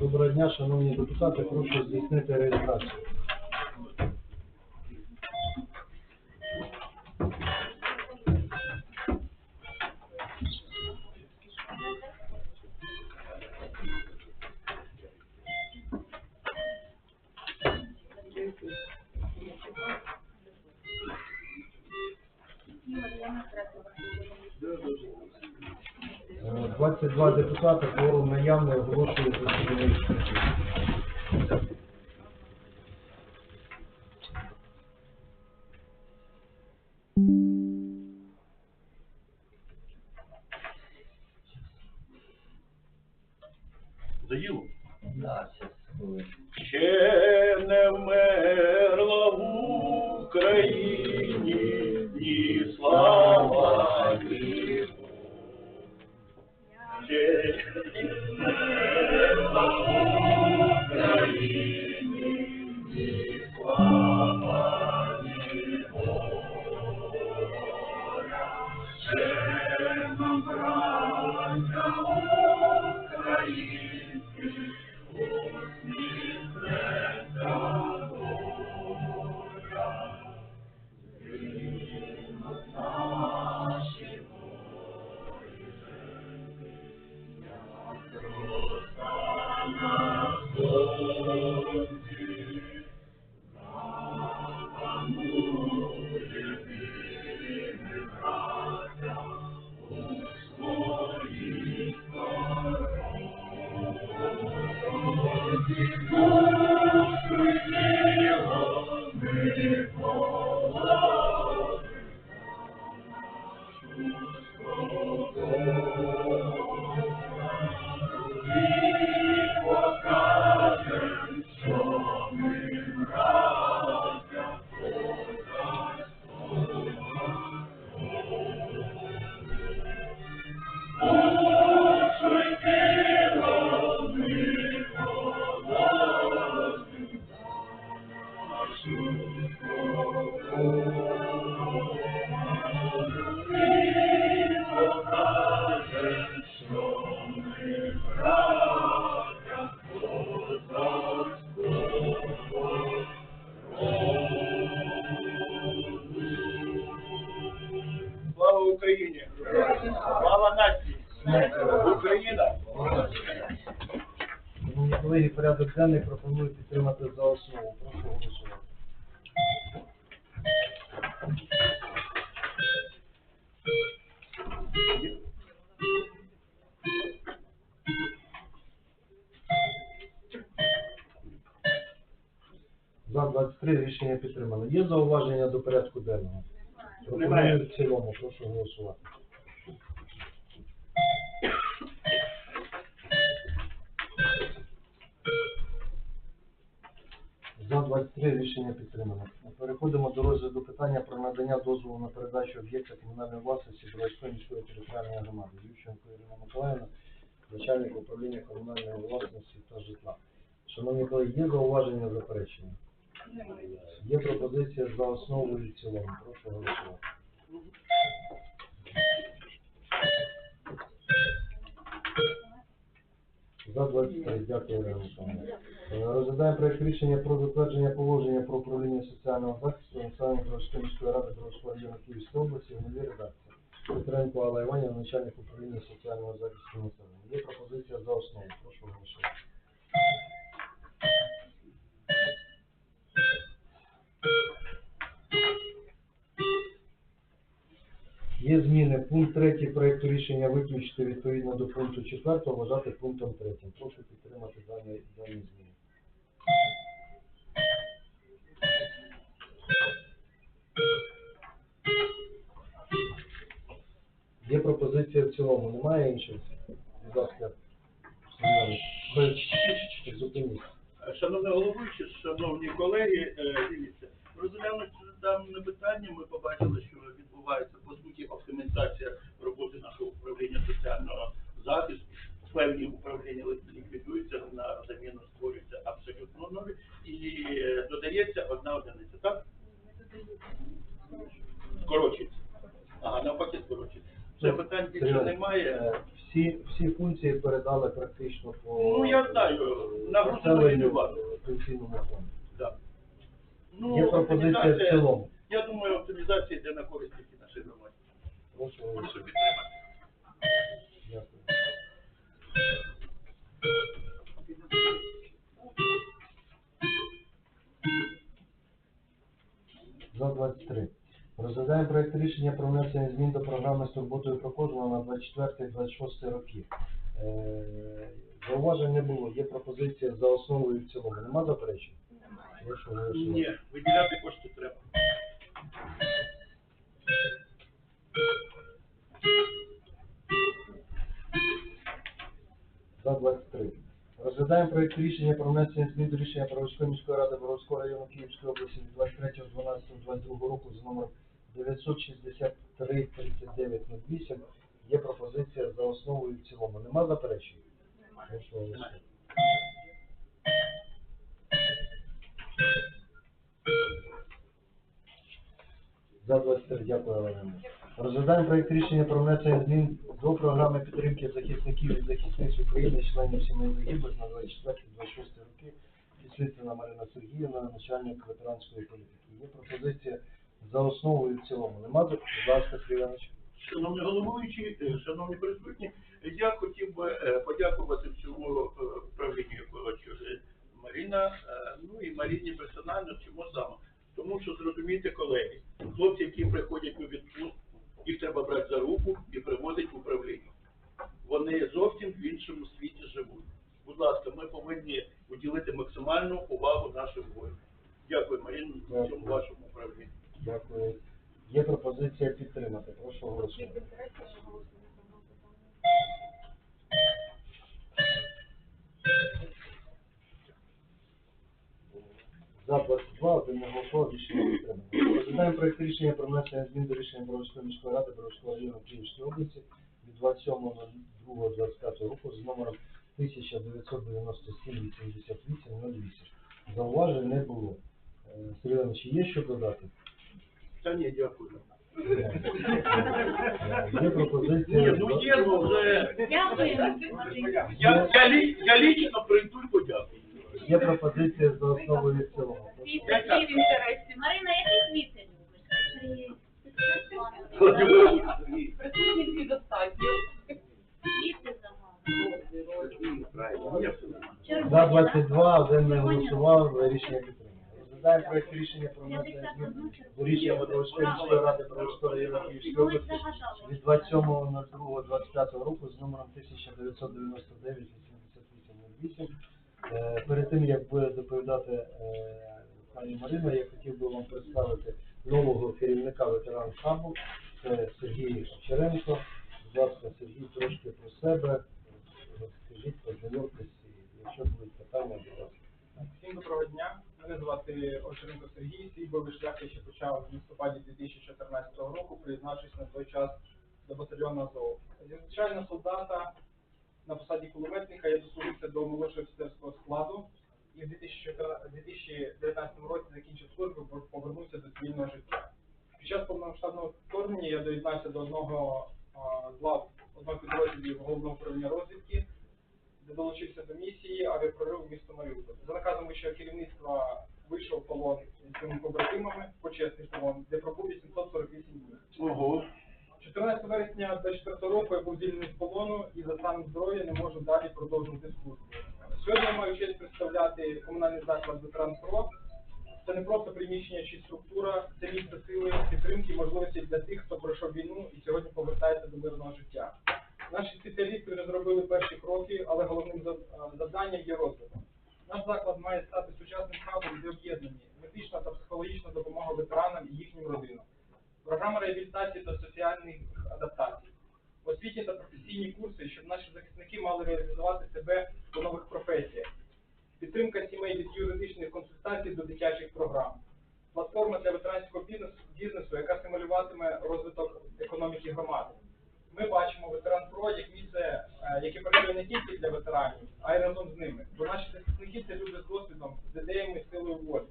Доброго дня, шановні депутати, прошу здійснити реєстрацію. Заїло? Да. Ще не вмерла в Україні ні слава, ні Ще не вмерла в Україні ні слава, ні воля. Ще нам, браття українські, денний пропоную підтримати за основу. Прошу голосувати. За 23 рішення підтримано. Є зауваження до порядку денного? Пропоную в цілому. Прошу голосувати. Рішення підтримано. Переходимо до розгляду питання про надання дозволу на передачу об'єкта комунальної власності Бровської міської територіальної громади. Ющенко Ірина Миколаївна, начальник управління комунальної власності та житла. Шановні колеги, є зауваження заперечення? Є пропозиція за основу і в цілому. Прошу голосувати. За 23. Дякую, Ірина. Е, Розглядаємо проект рішення про затвердження положення про управління соціального захисту населення Бровської міської ради Бровського району Київської області в новій редакції. Петренко Алла Іванівна, начальник управління соціального захисту населення. Є пропозиція за основу. Прошу голосувати. Є зміни. Пункт 3 проекту рішення виключити відповідно до пункту 4, вважати пунктом 3. Прошу підтримати дані, дані зміни. Є пропозиція в цілому. Немає інших? Будь ласка, зупиніть. Шановний головуючий, шановні колеги, е, дивіться, розглянувши дане питання, ми побачили, що відбувається по суті оптимізація роботи нашого управління соціального захисту. Певні управління ліквідуються на заміну створюються абсолютно нові і е, додається одна одиниця, так? Скорочується. Ага, навпаки скорочується. Це питань більше немає. Е, Всі, всі функції передали практично по Ну, я знаю, на грудному населенню, владу. е, пенсійному фонду. Ну, Є пропозиція в оптимізація- цілому. Я думаю, оптимізація йде на користь тільки нашій громаді. Прошу Прошу голосувати. підтримати. Дякую. За 23. Розглядаємо проект рішення про внесення змін до програми з турботою про кожного на 24-26 роки. Е, Зауважень не було. Є пропозиція за основу і в цілому. Нема заперечень? Прошу голосувати. Ні, виділяти кошти треба. За 23. Розглядаємо проект рішення про внесення змін до рішення Боровської міської ради Боровського району Київської області від 23.12.22 року з номером 963-3908. Є пропозиція за основу і в цілому. Нема заперечень? Голосувати. За 23, дякую, Олена. Розглядаємо проект рішення про внесення змін до програми підтримки захисників і захисниць України, членів сімей загиблих на 24-26 роки. Підслідствена Марина Сергіївна, начальник ветеранської політики. Є пропозиція за основу і в цілому. Нема? Будь ласка, Сергій Іванович. Шановні головуючі, е, шановні присутні, я хотів би е, подякувати цьому е, управлінню, якого очолює Маріна, е, ну і Маріні персонально, чому саме? Тому що зрозумійте, колеги, хлопці, які приходять у відпустку, їх треба брати за руку і приводити в управління. Вони зовсім в іншому світі живуть. Будь ласка, ми повинні уділити максимальну увагу нашим воїнам. Області від 27.02.25 року з номером 1997-88-08. Зауважень не було. Е, Сергій Іванович, є що додати? Та ні, дякую. Е, Є пропозиція. Ні, ну є, ну вже. Дякую. Я, я, лі, я лічно прийду і подякую. Є пропозиція за основою і в цілому. Віце, які в інтересі. Марина, який віце любиш? Ні, все нормально. За 22, один не голосував, рішення підтримано. Розглядаємо проект рішення про внесення рішення Водовської міської ради Бровського району Київської області від 27.02.25 року з номером 1999-8808. Е, Перед тим, як буде доповідати е, пані Марина, я хотів би вам представити нового керівника ветеран хабу. Це Сергій Овчаренко. Будь ласка, Сергій, трошки про себе. Розкажіть, познайомтесь, якщо будуть питання, будь ласка. Всім доброго дня. Мене звати Овчаренко Сергій. Свій бойовий шлях я ще почав в листопаді 2014 року, приєднавшись на той час до батальйону Азов. Зі звичайного солдата на посаді кулеметника я дослужився до молодшого офіцерського складу і в 2019 році закінчив службу, бо повернувся до цивільного життя. Під час повномасштабного вторгнення я доєднався до одного з лав одного підрозділів головного управління розвідки де долучився до місії авіапрориву місто Маріуполь. За наказом вищого керівництва вийшов полон зі своїми побратимами, почесний полон, де пробув 848 днів. Ого. 14 вересня 24 року я був звільнений з полону і за станом здоров'я не можу далі продовжувати службу. Сьогодні я маю честь представляти комунальний заклад ветеран ПРО. Це не просто приміщення чи структура, це місце сили, підтримки можливості для тих, хто пройшов війну і сьогодні повертається до мирного життя. Наші спеціалісти вже зробили перші кроки, але головним е, завданням є розвиток. Наш заклад має стати сучасним хабом, де об'єднані медична та психологічна допомога ветеранам і їхнім родинам, програма реабілітації та соціальних адаптацій, освітні та професійні курси, щоб наші захисники мали реалізувати себе у нових професіях, підтримка сімей від юридичних консультацій до дитячих програм, платформа для ветеранського бізнесу, бізнесу яка стимулюватиме розвиток економіки громади. Ми бачимо ветеран ПРО як місце, е, яке працює не тільки для ветеранів, а й разом з ними. Бо наші захисники це люди з досвідом, з ідеями, силою волі.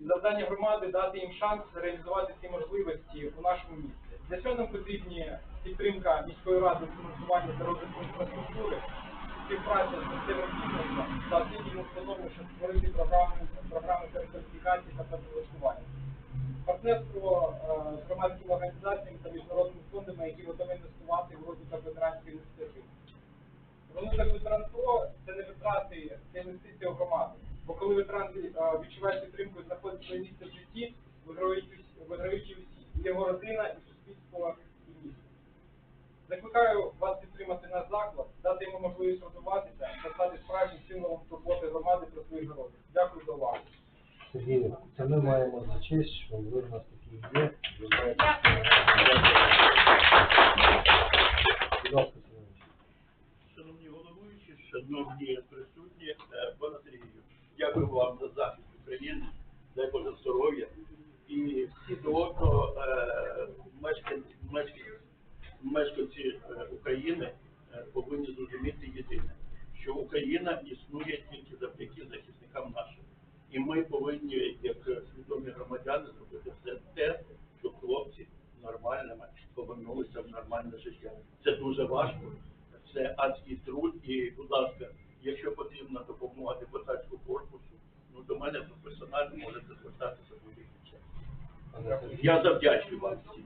І завдання громади дати їм шанс реалізувати ці можливості у нашому місті. Для цього нам потрібні підтримка міської ради у фінансуванні та розвитку інфраструктури, співпраця з місцевим бізнесом та освітнім установами, щоб створити програму, програми перекваліфікації та працевлаштування. Партнерство е, з громадськими організаціями та міжнародними фондами, які готові інвестувати в розвиток ветеранської ініціативи. Розвиток ветеранство це не витрати, це інвестиція в громаду. Бо коли ветеран е, відчуває підтримку і знаходить своє місце в житті, і його родина, і і місто. Закликаю вас підтримати наш заклад, дати йому можливість розвиватися та стати справжнім символом турботи громади про своїх народів. Дякую за увагу. Сергій, це ми маємо за честь, що ви в нас такі є. Шановні головуючі, шановні присутні, е, пане Сергію, дякую вам за захист України, дай Боже здоров'я. І всі до одного е, мешканці, мешканці, мешканці е, України е, повинні зрозуміти єдине, що Україна існує тільки завдяки захисникам нашим. І ми повинні, як свідомі громадяни, зробити все те, щоб хлопці нормальними повернулися в нормальне життя. Це дуже важко, це адський труд. І, будь ласка, якщо потрібна допомога депутатського корпусу, ну до мене персонально можете звертатися будь-який час. Пане Сергій, Я завдячую вам всім.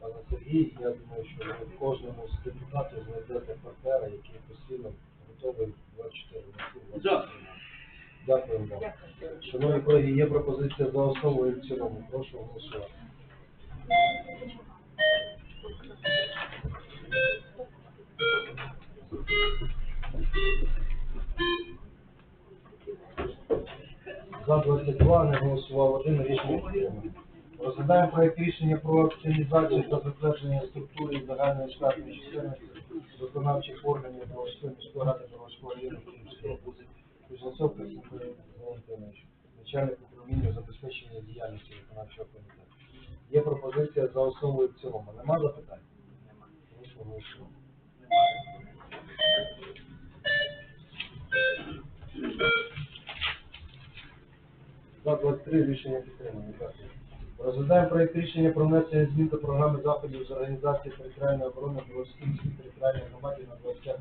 Пане Сергій, я думаю, що ви в кожному з депутатів знайдете партнера, який постійно готовий 24 на 7. Да. Дякую вам. Шановні колеги, є пропозиція за основу і в цілому. Прошу голосувати. За 22 не голосував один рішення. Розглядаємо проект рішення про оптимізацію та затвердження структури загальної штатної чисельності виконавчих органів Броварської міської ради Броварського району Київської області. Кузнецов Константин начальник управління забезпечення діяльності виконавчого комітету. Є пропозиція за основу і в цілому. Нема запитань? Прошу голосувати. 23 рішення підтримано. Дякую. Розглядаємо проєкт рішення про внесення змін до програми заходів з організації територіальної оборони Білоцькій територіальної громаді на 25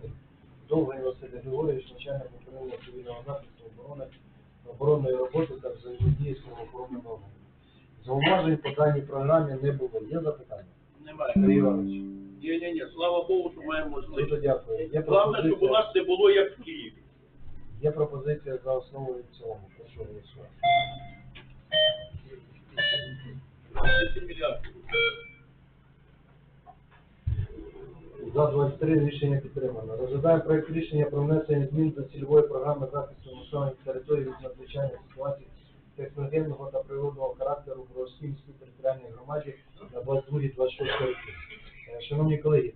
Довгий Василь Григорійович, начальник управління цивільного захисту оборони, оборонної роботи та взаємодії з правоохоронними органами. Зауважень по даній програмі не було. Є запитання? Немає. Сергій Іванович, Ні, ні, ні, слава Богу, що маємо дуже можливість. дякую. Є Головне, щоб у пропозиція, нас не було як в Києві. є пропозиція за основу і в цілому. Прошу голосувати. 10 мільярдів. За 23 рішення підтримано. Розглядаємо проект рішення про внесення змін до цільової програми захисту населених територій від надзвичайних ситуацій техногенного та природного характеру в Російській територіальній громаді на 22-26 роки. Е, Шановні колеги,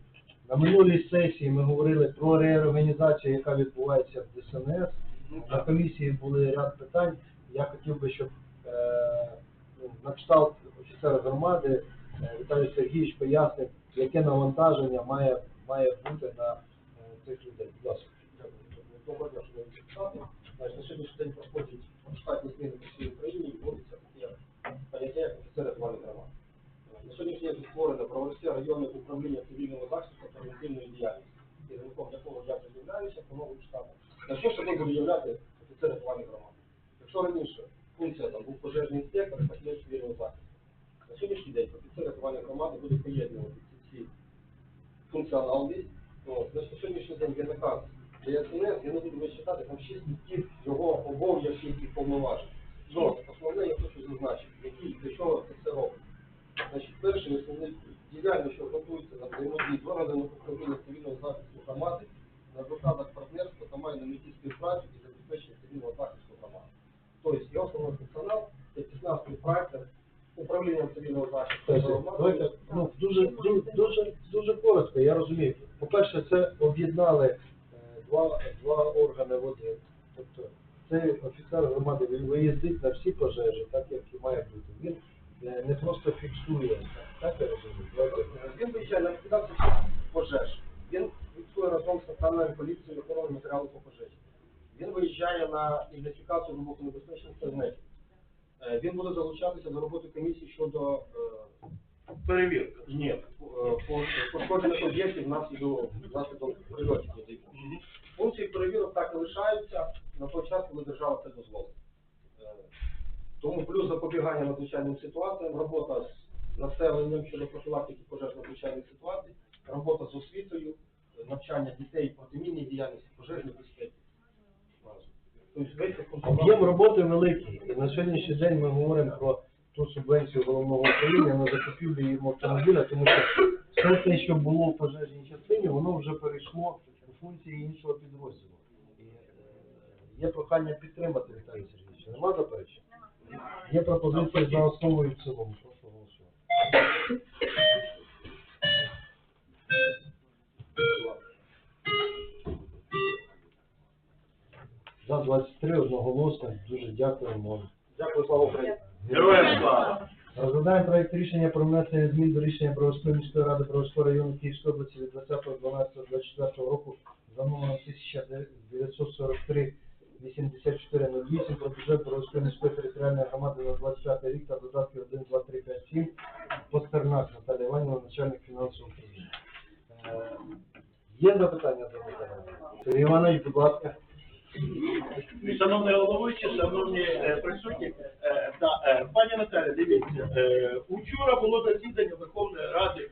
на минулій сесії ми говорили про реорганізацію, яка відбувається в ДСНС. На комісії були ряд питань. Я хотів би, щоб е, на кшталт офіцера громади е, Віталій Сергійович пояснив, яке навантаження має, має бути на е, цих людей. Будь ласка. Доброго дня, шановні депутати. На сьогоднішній день проходять штатні зміни по всій Україні і вводиться таке поняття як офіцери плану громад. На сьогоднішній день створено Броварське районне управління цивільного захисту та превентивної діяльності, І керівником якого я призначаюся по новим штатам. На що собою буде являти офіцери плану громад? Якщо раніше функція там був пожежний інспектор, фахівець цивільного захисту, на сьогоднішній день офіцери плану громади будуть поєднувати ці всі функціональність. От, на сьогоднішній день є наказ ДСНС, я не буду вичитати, там шість статтів його обов'язків і повноважень. Ну, основне я хочу зазначити, які для чого це все робить. Значить, перший основний діяльність, що готується на взаємодії з органами управління цивільного захисту громади на засадах партнерства та має на меті співпрацю і забезпечення цивільного захисту громади. Тобто його основний функціонал це тісна співпраця з управлінням цивільного захисту давайте, ну, дуже, дуже, дуже, дуже коротко, я розумію. По-перше, це об'єднали е, два, два органи в один. Тобто, цей офіцер громади він виїздить на всі пожежі, так як і має бути. Він е, не просто фіксує, так я розумію. Він виїжджає на ліквідацію пожеж. Він фіксує разом з національною поліцією охорони матеріалу по пожежі. Він виїжджає на ідентифікацію вибухонебезпечних предметів. Е, Він буде залучатися до роботи комісії щодо е, перевірка. Ні, е, пошкоджених об'єктів внаслідок прильотів Функції перевірок так і лишаються на той час, коли держава це дозволить. Тому плюс запобігання надзвичайним ситуаціям, робота з населенням щодо профілактики пожежно-надзвичайних ситуацій, робота з освітою, навчання дітей протимінній діяльності, пожежній безпеці. Тобто весь цей функціонал- Об'єм роботи великий, і на сьогоднішній день ми говоримо про ту субвенцію головного управління на закупівлю автомобіля, тому що все те, що було в пожежній частині, воно вже перейшло у функції іншого підрозділу. Е, є прохання підтримати Віталій Сергійович. Нема заперечень? Є пропозиція за основу і в цілому. 23 одноголосно. Дуже дякуємо. Дякую, слава Україні. Героям слава! Розглядаємо проект рішення про внесення змін до рішення Бровської міської ради Бровського району Київської області від 20.12.24 року за номером 1943 8408 про бюджет Бровської міської територіальної громади на 25 рік та додатки 1, 2, 3, 5, 7. Постернак Наталія Іванівна, начальник фінансового управління. Е, Є запитання до? Сергій Іванович, будь ласка. Шановний головуючий, шановні е, присутні, е, е, пані Наталя, дивіться, учора було засідання Верховної Ради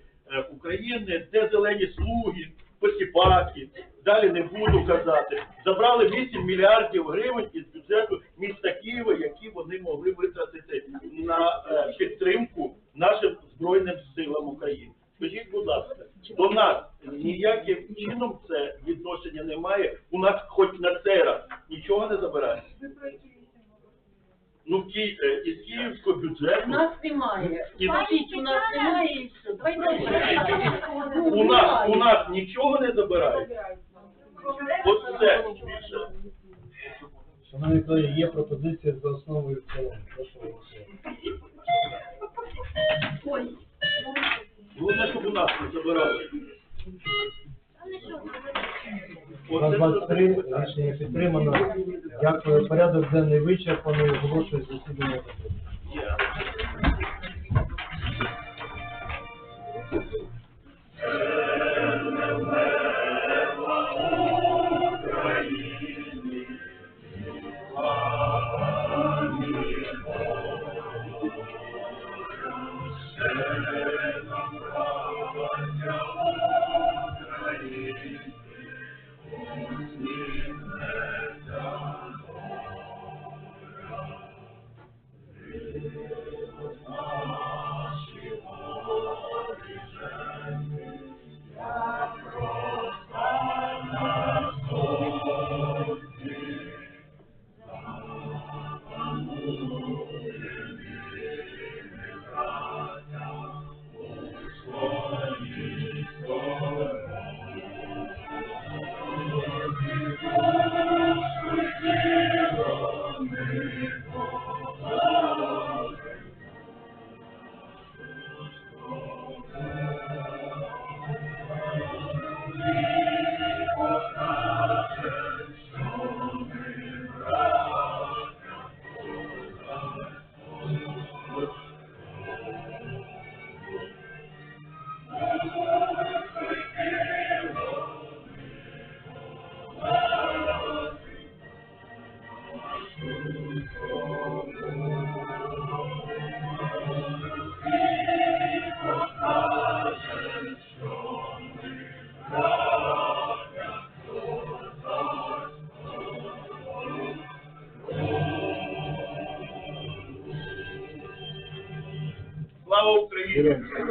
України, де зелені слуги, посіпаки, далі не буду казати, забрали 8 мільярдів гривень із бюджету міста Києва, які вони могли витратити на підтримку нашим Збройним силам України. Скажіть, будь ласка, до нас ніяким чином це відношення немає. У нас хоч на цей раз нічого не забирають. Ну, Ки... е, із київського У бюджету нас немає. І- Скажіть, у нас немає і все. Давайте у нас у нас нічого не забирають. От це більше. Шановні колеги, є пропозиція за основу і в цілому. Прошу голосувати. Головне, щоб у нас не забирали. Оце 23 рішення підтримано. Дякую. Порядок денний вичерпаний. Оголошую засідання. є.